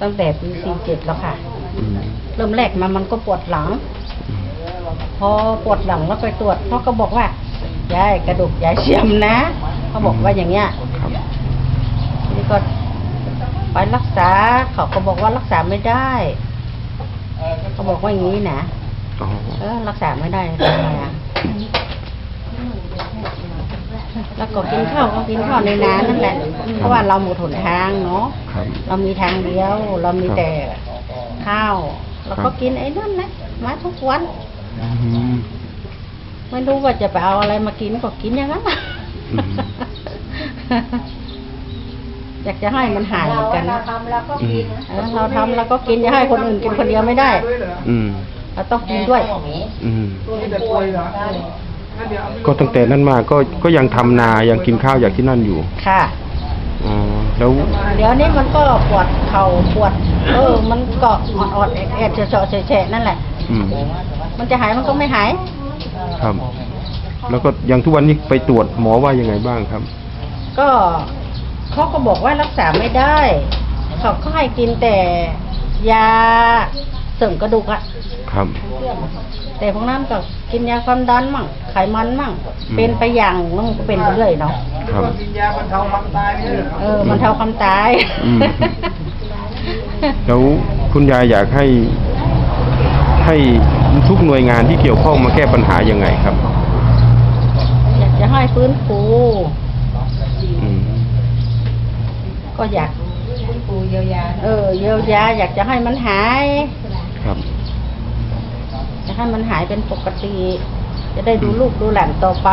ตั้งแต่ปีสี่เจ็ดแล้วค่ะ อืมเริ่มแรกมามันก็ปวดหลังอืมพอปวดหลังแล้วไปตรวจเขาก็บอกว่ายายกระดูกยายเชื่อมนะเขาบอกว่าอย่างเงี้ยครับ ทีนี้ก็ไปรักษาเขาก็บอกว่ารักษาไม่ได้เขาบอกว่าอย่างนี้นะอ๋อ เออรักษาไม่ได้ทำไงอะ แล้วก็กินข้าวก็กินข้าวในน้ำนั่นแหละ เพราะว่าเราหมดหนทางเนาะ ครับ เรามีทางเดียว เรามีครับแต่ข้าวเราครัก็บกินไอ้นั่นนะมาทุกวันอืม ไม่รู้ว่าจะไปเอาอะไรมากินก็กินอย่างนั้นอืม อยากจะให้มันหายเหมือนกันนะอืมเออเราทำเราก็กินจะให้คนอื่นกินคนเดียวไม่ได้ อืม เราต้องกินด้วย อืม ก็ตั้งแต่นั้นมาก็ก็ยังทำนายังกินข้าวอย่างที่นั่นอยู่ค่ะ อ๋อแล้วเดี๋ยวนี้มันก็ปวดเข่าปวด เออ มันก็อ่อนๆแอดๆเฉาะๆแฉะๆนั่นแหละ อืมมันจะหายมันก็ไม่หาย ครับ แล้วก็ยังทุกวันนี้ไปตรวจหมอว่ายังไงบ้างครับ ก็เขาก็บอกว่ารักษาไม่ได้เขาก็ให้กินแต่ยาเสริมกระดูกอะครับ แต่พวกนั้นก็กินยาความดันมั่งไขมันมั่งอืมเป็นไปอย่างมันก็เป็นไปเรื่อยเนาะครับเออมันเท่าความตายอืมแล้วคุณยายอยากให้ ให้ทุกหน่วยงานที่เกี่ยวข้องมาแก้ปัญหายังไงครับ อยากจะให้ฟื้นฟูอืมก็อยากเออเยียวยาอยากจะให้มันหาย ครับจะ ให้มันหายเป็นปกติ จะได้ดูลูกดูหลานต่อไป